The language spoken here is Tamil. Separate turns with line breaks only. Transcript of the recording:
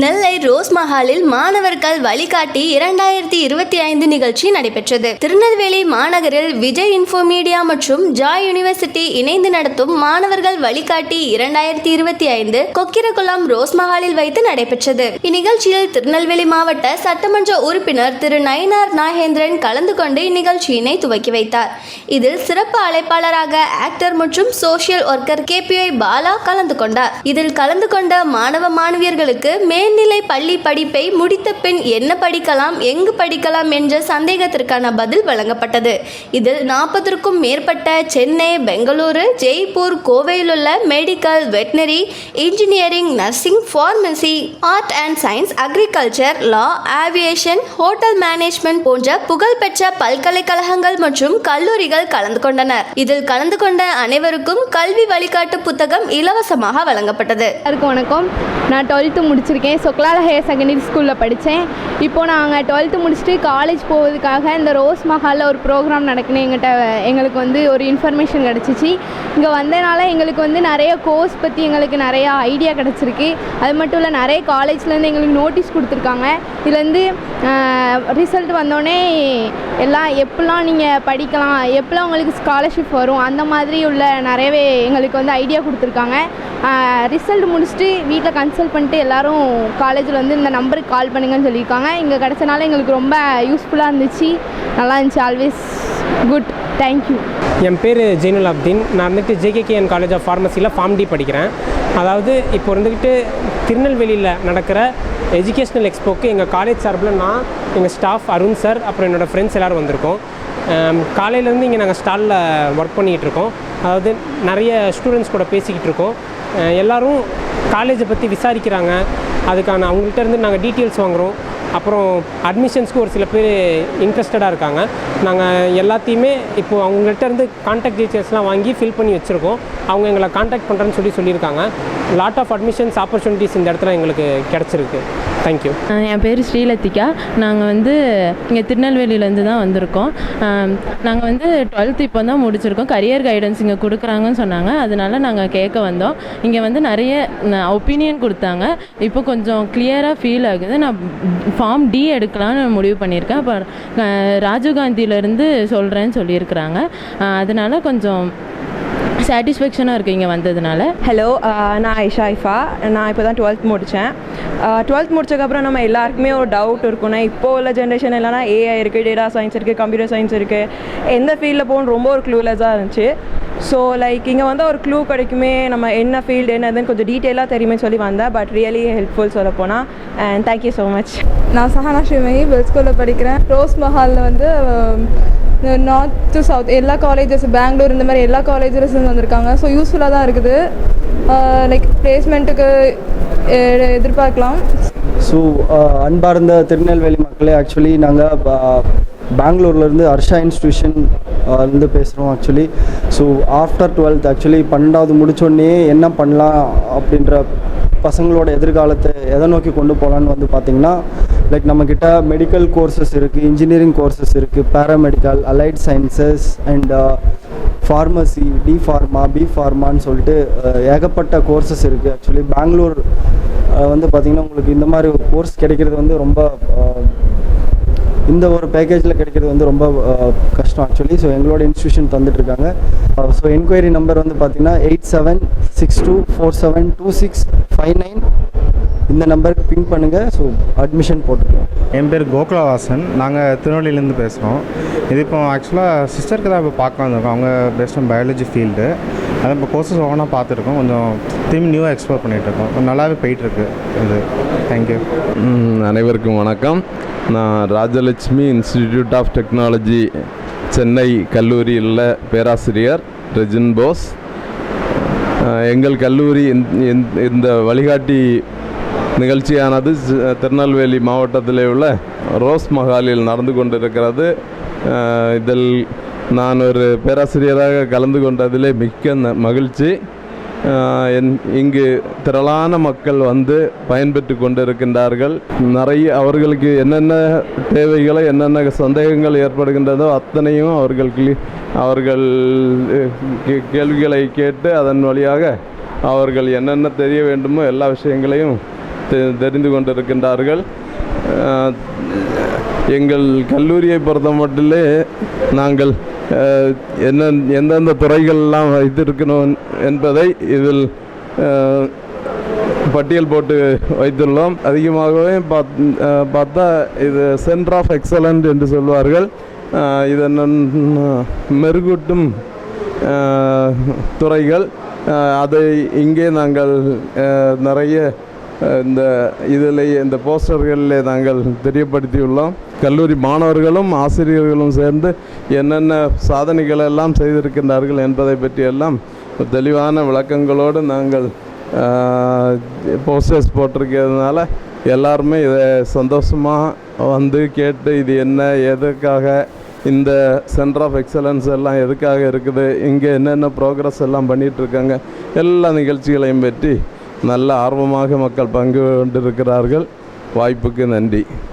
நெல்லை ரோஸ் மஹாலில் மாணவர்கள் வழிகாட்டி இரண்டாயிரத்தி இருபத்தி ஐந்து நிகழ்ச்சி நடைபெற்றது. திருநெல்வேலி மாநகரில் விஜய் இன்ஃபோ மீடியா மற்றும் ஜாய் யுனிவர்சிட்டி இணைந்து நடத்தும் மாணவர்கள் வழிகாட்டி இரண்டாயிரத்தி இருபத்தி ஐந்து கொக்கிரகுளம் ரோஸ் மஹாலில் வைத்து நடைபெற்றது. இந்நிகழ்ச்சியில் திருநெல்வேலி மாவட்ட சட்டமன்ற உறுப்பினர் திரு நயினார் நாகேந்திரன் கலந்து கொண்டு இந்நிகழ்ச்சியினை துவக்கி வைத்தார். இதில் சிறப்பு அழைப்பாளராக ஆக்டர் மற்றும் சோஷியல் ஒர்க்கர் கேபிஐ பாலா கலந்து கொண்டார். இதில் கலந்து கொண்ட மாணவ மாணவியர்களுக்கு மே மேல்நிலை பள்ளி படிப்பை முடித்த பின் என்ன படிக்கலாம் எங்கு படிக்கலாம் என்ற சந்தேகத்திற்கான பதில் வழங்கப்பட்டது. இதில் நாற்பதற்கும் மேற்பட்ட Chennai Bengaluru Jaipur கோவையிலுள்ள medical veterinary engineering nursing pharmacy art and science agriculture law aviation hotel management போன்ற புகழ்பெற்ற பல்கலைக்கழகங்கள் மற்றும் கல்லூரிகள் கலந்து கொண்டனர். இதில் கலந்து கொண்ட அனைவருக்கும் கல்வி வழிகாட்டு புத்தகம் இலவசமாக வழங்கப்பட்டது.
வணக்கம். நான் டுவெல்த்து முடிச்சிருக்கேன். சொக்லால ஹையர் செகண்டரி ஸ்கூலில் படித்தேன் இப்போது நாங்கள் டுவெல்த்து முடிச்சுட்டு காலேஜ் போவதுக்காக இந்த ரோஸ் மஹாலில் ஒரு ப்ரோக்ராம் நடக்குன்னு எங்கிட்ட எங்களுக்கு வந்து ஒரு இன்ஃபர்மேஷன் கிடச்சிச்சு. இங்கே வந்தனால எங்களுக்கு வந்து நிறைய கோர்ஸ் பற்றி எங்களுக்கு நிறையா ஐடியா கிடச்சிருக்கு. அது மட்டும் இல்லை நிறைய காலேஜ்லேருந்து எங்களுக்கு நோட்டீஸ் கொடுத்துருக்காங்க. இதுலேருந்து ரிசல்ட் வந்தோடனே எல்லாம் எப்படிலாம் நீங்கள் படிக்கலாம் எப்படிலாம் உங்களுக்கு ஸ்காலர்ஷிப் வரும் அந்த மாதிரி உள்ள நிறையவே எங்களுக்கு வந்து ஐடியா கொடுத்துருக்காங்க. ரிசல்ட் முடிச்சுட்டு வீட்டில் கன்சல்ட் பண்ணிட்டு எல்லோரும் காலேஜில் வந்து இந்த நம்பருக்கு கால் பண்ணுங்கன்னு சொல்லியிருக்காங்க. இங்கே கிடச்சனால எங்களுக்கு ரொம்ப யூஸ்ஃபுல்லாக இருந்துச்சு. நல்லா இருந்துச்சு. ஆல்வேஸ் குட் தேங்க்யூ
என் பேர் ஜெயினுல் அப்தீன். நான் வந்துட்டு J K K N college of ஃபார்மசியில் form D படிக்கிறேன். அதாவது இப்போ இருந்துக்கிட்டு திருநெல்வேலியில் நடக்கிற எஜுகேஷ்னல் எக்ஸ்போக்கு எங்கள் காலேஜ் சார்பில் நான் எங்கள் ஸ்டாஃப் அருண் சார் அப்புறம் என்னோடய ஃப்ரெண்ட்ஸ் எல்லோரும் வந்திருக்கோம். காலையிலேருந்து இங்கே நாங்கள் ஸ்டாலில் ஒர்க் பண்ணிகிட்டு இருக்கோம். அதாவது நிறைய ஸ்டூடெண்ட்ஸ் கூட பேசிக்கிட்டு இருக்கோம். எல்லோரும் காலேஜை பற்றி விசாரிக்கிறாங்க. அதுக்கான அவங்கள்ட்ட இருந்து நாங்கள் டீட்டெயில்ஸ் வாங்குகிறோம் அப்புறம் அட்மிஷன்ஸ்க்கு ஒரு சில பேர் இன்ட்ரெஸ்டடாக இருக்காங்க. நாங்கள் எல்லாத்தையுமே இப்போது அவங்கள்ட்ட இருந்து கான்டாக்ட் டீச்சர்ஸ்லாம் வாங்கி ஃபில் பண்ணி வச்சுருக்கோம். அவங்க எங்களை கான்டாக்ட் பண்ணுறேன்னு சொல்லி சொல்லியிருக்காங்க. லாட் ஆஃப் அட்மிஷன்ஸ் ஆப்பர்ச்சுனிட்டிஸ் இந்த இடத்துல எங்களுக்கு கிடச்சிருக்கு. தேங்க்யூ
என் பேர் ஸ்ரீலத்திகா. நாங்கள் வந்து இங்கே திருநெல்வேலியிலேருந்து தான் வந்திருக்கோம். நாங்கள் வந்து டுவெல்த் இப்போ தான் முடிச்சிருக்கோம். கரியர் கைடன்ஸ் இங்கே கொடுக்குறாங்கன்னு சொன்னாங்க. அதனால நாங்கள் கேட்க வந்தோம். இங்கே வந்து நிறைய ஒப்பீனியன் கொடுத்தாங்க. இப்போ கொஞ்சம் கிளியராக ஃபீல் ஆகுது. நான் ஃபார்ம் டி எடுக்கலாம்னு முடிவு பண்ணியிருக்கேன். அப்போ ராஜீவ்காந்தியிலேருந்து சொல்கிறேன்னு சொல்லியிருக்கிறாங்க. அதனால் கொஞ்சம் சாட்டிஸ்ஃபேக்ஷனாக இருக்குது இங்கே வந்ததுனால.
ஹலோ நான் ஐஷா ஐஃபா. நான் இப்போ தான் டுவெல்த் முடித்தேன் டுவெல்த் முடித்ததுக்கப்புறம் நம்ம எல்லாருக்குமே ஒரு டவுட் இருக்கும்னா இப்போ உள்ள ஜென்ரேஷன் இல்லைனா ஏஐ இருக்குது டேட்டா சயின்ஸ் இருக்குது கம்ப்யூட்டர் சயின்ஸ் இருக்குது எந்த ஃபீல்டில் போகணும் ரொம்ப ஒரு க்ளூலெஸ்ஸாக இருந்துச்சு. ஸோ லைக் இங்கே வந்து ஒரு க்ளூ கிடைக்குமே நம்ம என்ன ஃபீல்டு என்னதுன்னு கொஞ்சம் டீட்டெயிலாக தெரியுமே சொல்லி வந்தேன் பட் ரியலி ஹெல்ப்ஃபுல் சொல்ல போனால் அண்ட் தேங்க்யூ ஸோ மச்
நான் சஹானா ஸ்ரீமகி பெல் ஸ்கூலில் படிக்கிறேன். ரோஸ் மஹாலில் வந்து நார்த் டு சவுத் எல்லா காலேஜஸ் பெங்களூர் இந்த மாதிரி எல்லா காலேஜஸ்லேருந்து வந்திருக்காங்க. ஸோ யூஸ்ஃபுல்லாக தான் இருக்குது. லைக் பிளேஸ்மெண்ட்டுக்கு எதிர்பார்க்கலாம்.
ஸோ அன்பார்ந்த திருநெல்வேலி மக்களே ஆக்சுவலி நாங்கள் பெங்களூர்லேருந்து ஹர்ஷா இன்ஸ்டியூஷன் இருந்து பேசுகிறோம் actually so after twelfth actually பன்னெண்டாவது முடிச்சோடனே என்ன பண்ணலாம் அப்படின்ற பசங்களோட எதிர்காலத்தை எதை நோக்கி கொண்டு போகலான்னு வந்து பார்த்திங்கன்னா லைக் நம்மக்கிட்ட மெடிக்கல் கோர்சஸ் இருக்குது இன்ஜினியரிங் கோர்சஸ் இருக்குது paramedical allied sciences and pharmacy D pharma B ஃபார்மான்னு சொல்லிட்டு ஏகப்பட்ட கோர்சஸ் இருக்குது ஆக்சுவலி பெங்களூர் வந்து பார்த்திங்கன்னா உங்களுக்கு இந்த மாதிரி கோர்ஸ் கிடைக்கிறது வந்து ரொம்ப இந்த ஒரு பேக்கேஜில் கிடைக்கிறது வந்து ரொம்ப கஷ்டம் ஆக்சுவலி ஸோ எங்களோட இன்ஸ்டியூஷன் தந்துட்டுருக்காங்க. ஸோ என்கொயரி நம்பர் வந்து பார்த்திங்கன்னா eight seven six two four seven two six five nine இந்த நம்பருக்கு பிங்க் பண்ணுங்கள் ஸோ அட்மிஷன் போட்டுக்கலாம்.
என் பேர் கோகுலவாசன் நாங்கள் திருநெல்வேலியிலேருந்து பேசுகிறோம் இது இப்போ ஆக்சுவலாக சிஸ்டருக்கு தான் இப்போ பார்க்க வந்திருக்கோம் அவங்க பெஸ்ட் பயாலஜி ஃபீல்டு அதான் இப்போ கோர்சஸ் ஓனாக பார்த்துருக்கோம். கொஞ்சம் திரும்பி நியூவாக எக்ஸ்ப்ளோர் பண்ணிகிட்ருக்கோம் நல்லாவே போயிட்டுருக்கு இது. தேங்க்யூ
அனைவருக்கும் வணக்கம். நான் Rajalakshmi institute of technology Chennai கல்லூரியில் பேராசிரியர் ரெஜின் போஸ். எங்கள் கல்லூரி இந்த- இந்த வழிகாட்டி நிகழ்ச்சியானது திருநெல்வேலி மாவட்டத்தில் உள்ள ரோஸ் மஹாலில் நடந்து கொண்டிருக்கிறது. இதில் நான் ஒரு பேராசிரியராக கலந்து கொண்டதிலே மிக்க ந- மகிழ்ச்சி. என்- இங்கு திரளான மக்கள் வந்து பயன்பெற்று கொண்டிருக்கின்றார்கள். நிறைய அவர்களுக்கு என்னென்ன தேவைகளோ என்னென்ன சந்தேகங்கள் ஏற்படுகின்றதோ அத்தனையும் அவர்கள் கிளி- அவர்கள் கே- கேள்விகளை கேட்டு அதன் வழியாக அவர்கள் என்னென்ன தெரிய வேண்டுமோ எல்லா விஷயங்களையும் தெ- தெரிந்து கொண்டிருக்கின்றார்கள். எங்கள் கல்லூரியை பொறுத்த மட்டிலே நாங்கள் என்ன எந்தெந்த துறைகள்லாம் வைத்திருக்கணும் என்பதை இதில் பட்டியல் போட்டு வைத்துள்ளோம். அதிகமாகவே பார்த்தா இது சென்டர் ஆஃப் எக்ஸலண்ட் என்று சொல்வார்கள். இதன் மெருகூட்டும் துறைகள். அதை இங்கே நாங்கள் நிறைய இந்த இதில் இந்த போஸ்டர்களிலே நாங்கள் தெரியப்படுத்தியுள்ளோம். கல்லூரி மாணவர்களும் ஆசிரியர்களும் சேர்ந்து என்னென்ன சாதனைகள் எல்லாம் செய்திருக்கின்றார்கள் என்பதை பற்றியெல்லாம் தெளிவான விளக்கங்களோடு நாங்கள் போஸ்டர்ஸ் போட்டிருக்கிறதுனால எல்லாருமே இதை சந்தோஷமாக வந்து கேட்டு இது என்ன எதுக்காக இந்த சென்டர் ஆஃப் எக்ஸலன்ஸ் எல்லாம் எதுக்காக இருக்குது இங்கே என்னென்ன ப்ரோக்ரஸ் எல்லாம் பண்ணிகிட்ருக்காங்க இருக்காங்க எல்லா நிகழ்ச்சிகளையும் பற்றி நல்ல ஆர்வமாக மக்கள் பங்கு கொண்டிருக்கிறார்கள். வாய்ப்புக்கு நன்றி.